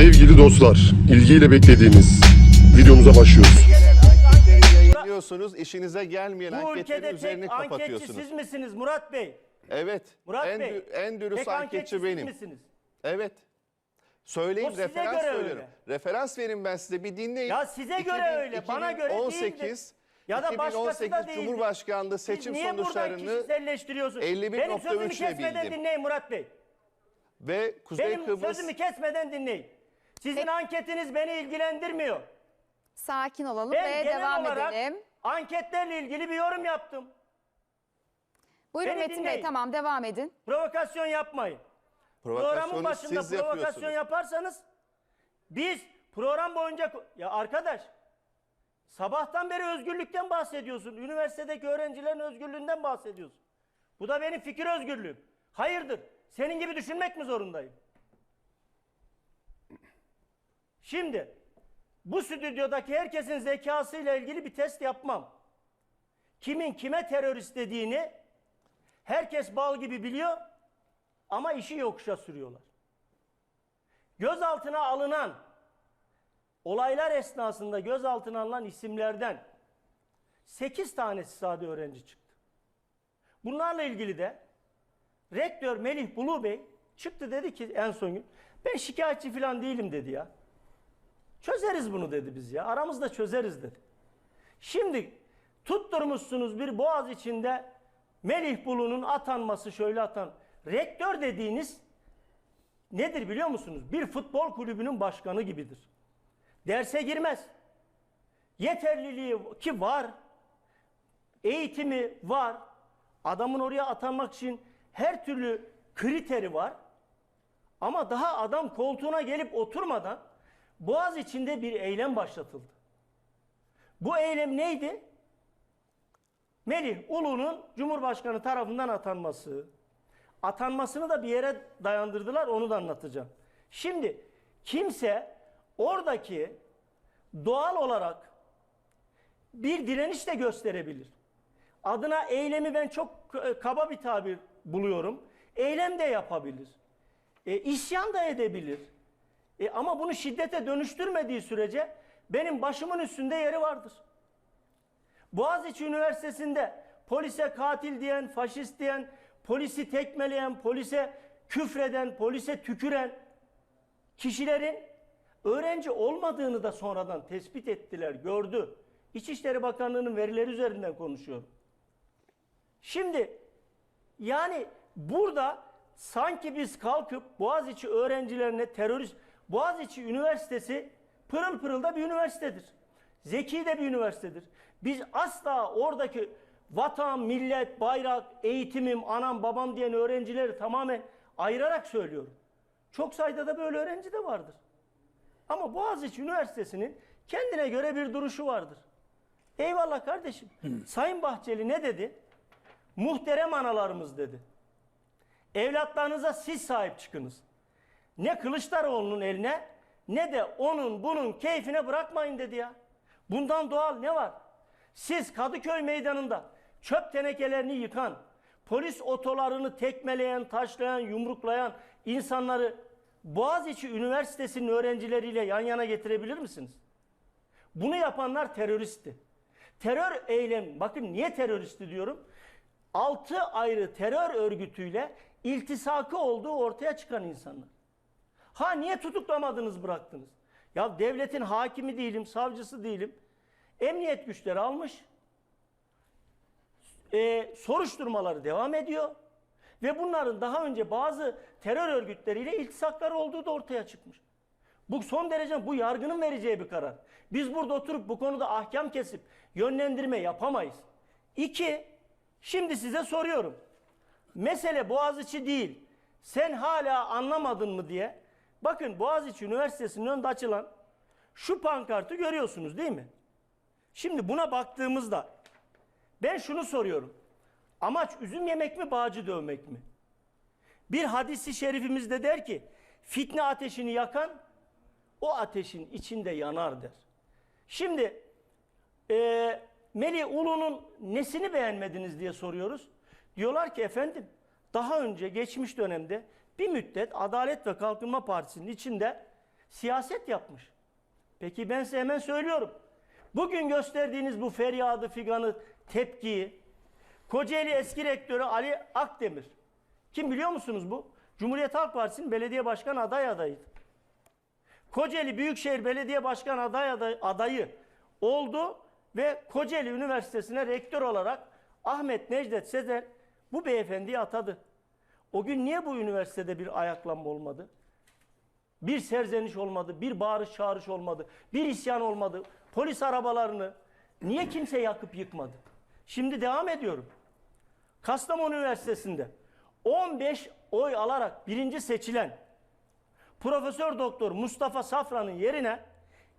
Sevgili dostlar, ilgiyle beklediğimiz videomuza başlıyoruz. Yayınlıyorsunuz, işinize gelmeyen Bu anketlerin ülkede üzerini tek anketçi kapatıyorsunuz. siz misiniz Murat Bey? Evet, Murat en, Bey. dü- en dürüst tek anketçi anketçi siz benim. misiniz? Evet. Söyleyin, O size referans göre söylüyorum. öyle. Referans verin ben size, bir dinleyin. Ya size göre öyle, bana göre değildir. 2018, Ya da başkası da 2018 değildir. Cumhurbaşkanlığı Siz seçim niye buradan sonuçlarını kişiselleştiriyorsunuz? 51.3 Benim sözümü ile kesmeden bildim. dinleyin Murat Bey. ve Kuzey Benim Kıbrıs sözümü kesmeden dinleyin. Sizin anketiniz beni ilgilendirmiyor. Sakin olalım Ben ve genel devam olarak edelim. anketlerle ilgili bir yorum yaptım. Buyurun beni Metin Bey dinleyin. tamam devam edin. Provokasyon yapmayın. Programın provokasyonu başında siz provokasyon yapıyorsunuz. yaparsanız biz program boyunca ya arkadaş sabahtan beri özgürlükten bahsediyorsun. Üniversitedeki öğrencilerin özgürlüğünden bahsediyorsun. Bu da benim fikir özgürlüğüm. Hayırdır? Senin gibi düşünmek mi zorundayım? Şimdi bu stüdyodaki herkesin zekasıyla ilgili bir test yapmam. Kimin kime terörist dediğini herkes bal gibi biliyor ama işi yokuşa sürüyorlar. Gözaltına alınan olaylar esnasında gözaltına alınan isimlerden 8 tanesi sade öğrenci çıktı. Bunlarla ilgili de rektör Melih Bulu Bey çıktı dedi ki en son gün ben şikayetçi falan değilim dedi ya. Çözeriz bunu dedi biz ya. Aramızda çözeriz dedi. Şimdi tutturmuşsunuz bir boğaz içinde Melih Bulu'nun atanması şöyle atan. Rektör dediğiniz nedir biliyor musunuz? Bir futbol kulübünün başkanı gibidir. Derse girmez. Yeterliliği ki var. Eğitimi var. Adamın oraya atanmak için her türlü kriteri var. Ama daha adam koltuğuna gelip oturmadan Boğaz içinde bir eylem başlatıldı. Bu eylem neydi? Melih Ulu'nun Cumhurbaşkanı tarafından atanması. Atanmasını da bir yere dayandırdılar onu da anlatacağım. Şimdi kimse oradaki doğal olarak bir direniş de gösterebilir. Adına eylemi ben çok kaba bir tabir buluyorum. Eylem de yapabilir. E, isyan da edebilir. E, ama bunu şiddete dönüştürmediği sürece benim başımın üstünde yeri vardır. Boğaziçi Üniversitesi'nde polise katil diyen, faşist diyen, polisi tekmeleyen, polise küfreden, polise tüküren kişilerin öğrenci olmadığını da sonradan tespit ettiler, gördü. İçişleri Bakanlığı'nın verileri üzerinden konuşuyorum. Şimdi yani burada sanki biz kalkıp Boğaziçi öğrencilerine terörist Boğaziçi Üniversitesi pırıl pırıl da bir üniversitedir. Zeki de bir üniversitedir. Biz asla oradaki vatan, millet, bayrak, eğitimim, anam, babam diyen öğrencileri tamamen ayırarak söylüyorum. Çok sayıda da böyle öğrenci de vardır. Ama Boğaziçi Üniversitesi'nin kendine göre bir duruşu vardır. Eyvallah kardeşim. Sayın Bahçeli ne dedi? Muhterem analarımız dedi. Evlatlarınıza siz sahip çıkınız. Ne Kılıçdaroğlu'nun eline ne de onun bunun keyfine bırakmayın dedi ya. Bundan doğal ne var? Siz Kadıköy meydanında çöp tenekelerini yıkan, polis otolarını tekmeleyen, taşlayan, yumruklayan insanları Boğaziçi Üniversitesi'nin öğrencileriyle yan yana getirebilir misiniz? Bunu yapanlar teröristti. Terör eylem, bakın niye teröristi diyorum? Altı ayrı terör örgütüyle iltisakı olduğu ortaya çıkan insanlar. Ha niye tutuklamadınız bıraktınız? Ya devletin hakimi değilim, savcısı değilim. Emniyet güçleri almış. Ee, soruşturmaları devam ediyor. Ve bunların daha önce bazı terör örgütleriyle iltisakları olduğu da ortaya çıkmış. Bu son derece bu yargının vereceği bir karar. Biz burada oturup bu konuda ahkam kesip yönlendirme yapamayız. İki, şimdi size soruyorum. Mesele Boğaziçi değil. Sen hala anlamadın mı diye. Bakın Boğaziçi Üniversitesi'nin önünde açılan şu pankartı görüyorsunuz değil mi? Şimdi buna baktığımızda ben şunu soruyorum. Amaç üzüm yemek mi, bağcı dövmek mi? Bir hadisi şerifimizde der ki, fitne ateşini yakan o ateşin içinde yanar der. Şimdi e, Melih Ulu'nun nesini beğenmediniz diye soruyoruz. Diyorlar ki efendim daha önce geçmiş dönemde bir müddet Adalet ve Kalkınma Partisi'nin içinde siyaset yapmış. Peki ben size hemen söylüyorum. Bugün gösterdiğiniz bu feryadı, figanı, tepkiyi Kocaeli eski rektörü Ali Akdemir. Kim biliyor musunuz bu? Cumhuriyet Halk Partisi'nin belediye başkan aday adayıydı. Kocaeli Büyükşehir Belediye Başkan aday aday- adayı oldu ve Kocaeli Üniversitesi'ne rektör olarak Ahmet Necdet Sezer bu beyefendiyi atadı. O gün niye bu üniversitede bir ayaklanma olmadı? Bir serzeniş olmadı, bir bağırış çağırış olmadı, bir isyan olmadı. Polis arabalarını niye kimse yakıp yıkmadı? Şimdi devam ediyorum. Kastamonu Üniversitesi'nde 15 oy alarak birinci seçilen Profesör Doktor Mustafa Safran'ın yerine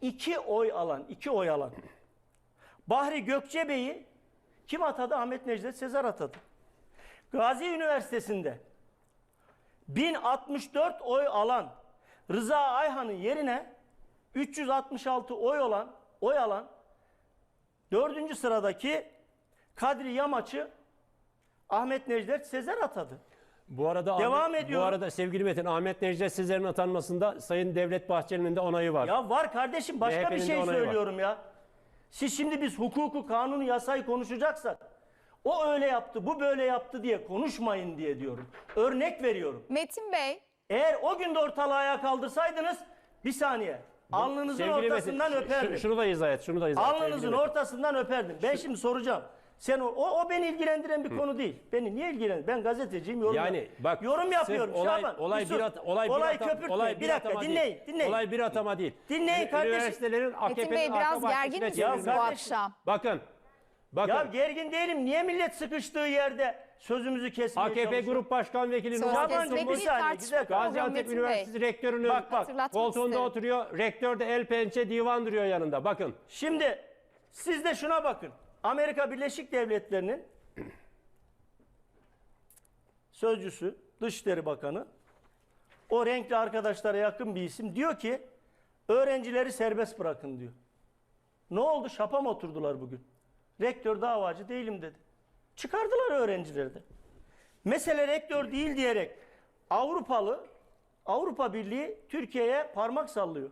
iki oy alan, iki oy alan Bahri Gökçebe'yi kim atadı? Ahmet Necdet Sezer atadı. Gazi Üniversitesi'nde 1064 oy alan Rıza Ayhan'ın yerine 366 oy olan, oy alan dördüncü sıradaki Kadri Yamaç'ı Ahmet Necdet Sezer atadı. Bu arada Devam Ahmet, ediyorum. Bu arada sevgili Metin Ahmet Necdet Sezer'in atanmasında Sayın Devlet Bahçeli'nin de onayı var. Ya var kardeşim başka bir şey onayı var. söylüyorum ya. Siz şimdi biz hukuku, kanunu, yasayı konuşacaksak o öyle yaptı, bu böyle yaptı diye konuşmayın diye diyorum. Örnek veriyorum. Metin Bey, Eğer o gün de ortalığı ayağa kaldırsaydınız bir saniye. Alnınızın Sevgili ortasından Metin, şu- öperdim. şunu da izah et, şunu da izah et. sevgili Alnınızın Metin. ortasından öperdim. Ben şimdi soracağım. Sen o, o, o beni ilgilendiren bir konu değil. Beni niye ilgilendir? Ben gazeteciyim, yorum Yani yap- bak yorum sırf yapıyorum. olay, Şaban, olay sus. bir at, olay, bir olay atam- köpürtme. olay bir dakika atama dinleyin, değil. dinleyin. Olay bir atama değil. Dinleyin kardeşim. Üniversitelerin Metin AKP'nin Bey biraz bahçesine gergin misiniz bu akşam? Bakın. Bakın. Ya gergin değilim. Niye millet sıkıştığı yerde sözümüzü kesmeye AKP çalışıyor? Grup Başkan Vekili Söz Numan kesmek bir Kurtulmuş bir saniye, tartışma güzel. programı Gaziantep Metin Bey. Üniversitesi Rektörü'nün Bak, bak. Hatırlatmak koltuğunda isterim. oturuyor. Rektör de el pençe divan duruyor yanında. Bakın. Şimdi siz de şuna bakın. Amerika Birleşik Devletleri'nin sözcüsü, Dışişleri Bakanı o renkli arkadaşlara yakın bir isim diyor ki öğrencileri serbest bırakın diyor. Ne oldu? Şapa mı oturdular bugün? Rektör davacı değilim dedi. Çıkardılar öğrencileri de. Mesele rektör değil diyerek Avrupalı Avrupa Birliği Türkiye'ye parmak sallıyor.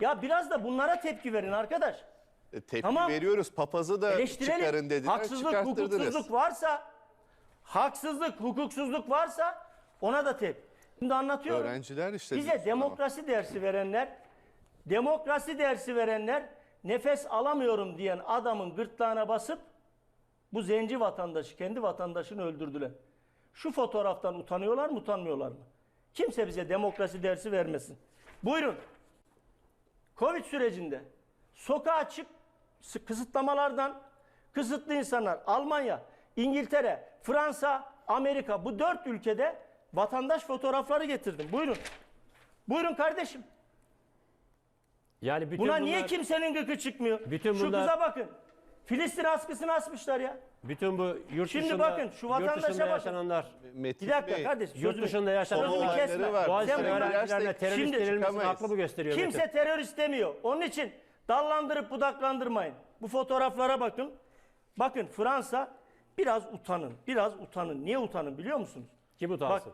Ya biraz da bunlara tepki verin arkadaş. E, Tepki Tamam. veriyoruz. Papazı da çıkarın dediler. Haksızlık, hukuksuzluk varsa, haksızlık, hukuksuzluk varsa ona da tep. Şimdi anlatıyorum. Öğrenciler işte Bize diyorsun ama. demokrasi dersi verenler, demokrasi dersi verenler nefes alamıyorum diyen adamın gırtlağına basıp bu zenci vatandaşı, kendi vatandaşını öldürdüler. Şu fotoğraftan utanıyorlar mı, utanmıyorlar mı? Kimse bize demokrasi dersi vermesin. Buyurun. Covid sürecinde sokağa çık sı- kısıtlamalardan kısıtlı insanlar Almanya, İngiltere, Fransa, Amerika bu dört ülkede vatandaş fotoğrafları getirdim. Buyurun. Buyurun kardeşim. Yani bütün Buna bunlar, niye kimsenin gıkı çıkmıyor? Bütün Şu bunlar- kıza bakın. Filistin askısını asmışlar ya. bütün bu yurt Şimdi dışında, bakın, şu vatandaşa bakın. yaşananlar Metin Bir dakika Bey, kardeşim. Yurt dışında yaşanan sözümü kesme. var. Boğaziçi öğrencilerine terörist çıkamayız. haklı bu gösteriyor. Kimse Metin. terörist demiyor. Onun için dallandırıp budaklandırmayın. Bu fotoğraflara bakın. Bakın Fransa biraz utanın. Biraz utanın. Niye utanın biliyor musunuz? Kim Bak utansın?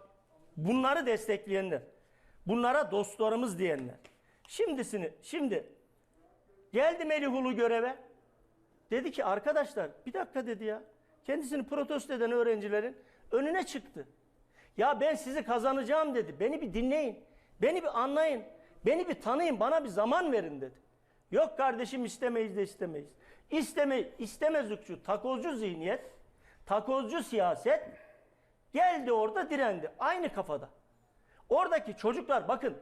bunları destekleyenler. Bunlara dostlarımız diyenler. Şimdisini şimdi geldi Melihulu göreve. Dedi ki arkadaşlar bir dakika dedi ya. Kendisini protesto eden öğrencilerin önüne çıktı. Ya ben sizi kazanacağım dedi. Beni bir dinleyin. Beni bir anlayın. Beni bir tanıyın. Bana bir zaman verin dedi. Yok kardeşim istemeyiz de istemeyiz. İsteme, istemezlikçi, takozcu zihniyet, takozcu siyaset geldi orada direndi. Aynı kafada. Oradaki çocuklar bakın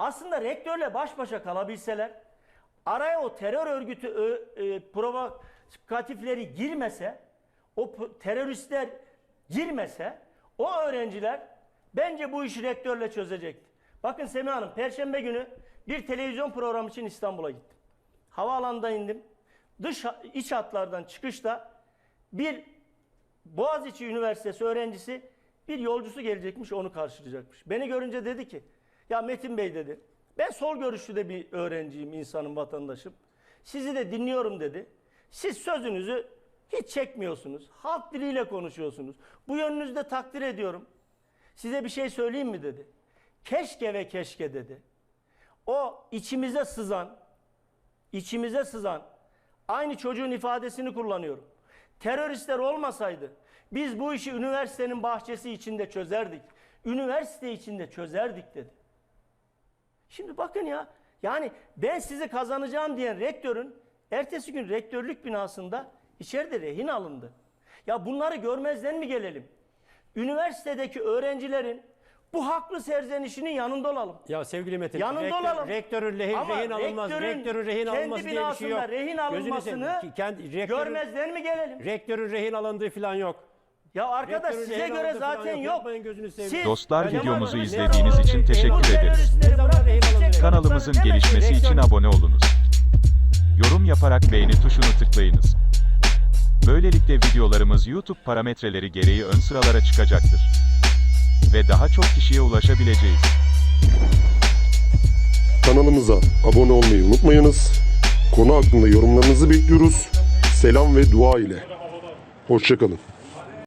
aslında rektörle baş başa kalabilseler araya o terör örgütü e, provokatifleri girmese o teröristler girmese o öğrenciler bence bu işi rektörle çözecekti. Bakın Semih Hanım perşembe günü bir televizyon programı için İstanbul'a gittim. Havaalanında indim. Dış iç hatlardan çıkışta bir Boğaziçi Üniversitesi öğrencisi bir yolcusu gelecekmiş onu karşılayacakmış. Beni görünce dedi ki ya Metin Bey dedi ben sol görüşlü de bir öğrenciyim insanım vatandaşım. Sizi de dinliyorum dedi. Siz sözünüzü hiç çekmiyorsunuz. Halk diliyle konuşuyorsunuz. Bu yönünüzü de takdir ediyorum. Size bir şey söyleyeyim mi dedi. Keşke ve keşke dedi. o içimize sızan, içimize sızan, aynı çocuğun ifadesini kullanıyorum. Teröristler olmasaydı biz bu işi üniversitenin bahçesi içinde çözerdik. Üniversite içinde çözerdik dedi. Şimdi bakın ya, yani ben sizi kazanacağım diyen rektörün ertesi gün rektörlük binasında içeride rehin alındı. Ya bunları görmezden mi gelelim? Üniversitedeki öğrencilerin bu haklı serzenişinin yanında olalım. Ya sevgili Metin, Yanında rektör- olalım. rektörün rehin, Ama rehin alınmaz. rektörün Rektörün rehin alınması diye bir şey yok. binasında rehin alınmasını kendi, rektörün, Görmezden mi gelelim? rektörün rehin alındığı falan yok. Ya arkadaş Rektörün size göre falan zaten yok. Yapmayın gözünü seveyim. Siz- Dostlar Kemal videomuzu Bey, izlediğiniz ne için teşekkür rehin ederiz. teröristleri Kanalımızın gelişmesi için abone olunuz. Yorum yaparak beğeni tuşunu tıklayınız. Böylelikle videolarımız YouTube parametreleri gereği ön sıralara çıkacaktır. Ve daha çok kişiye ulaşabileceğiz. Kanalımıza abone olmayı unutmayınız. Konu hakkında yorumlarınızı bekliyoruz. Selam ve dua ile. Hoşçakalın.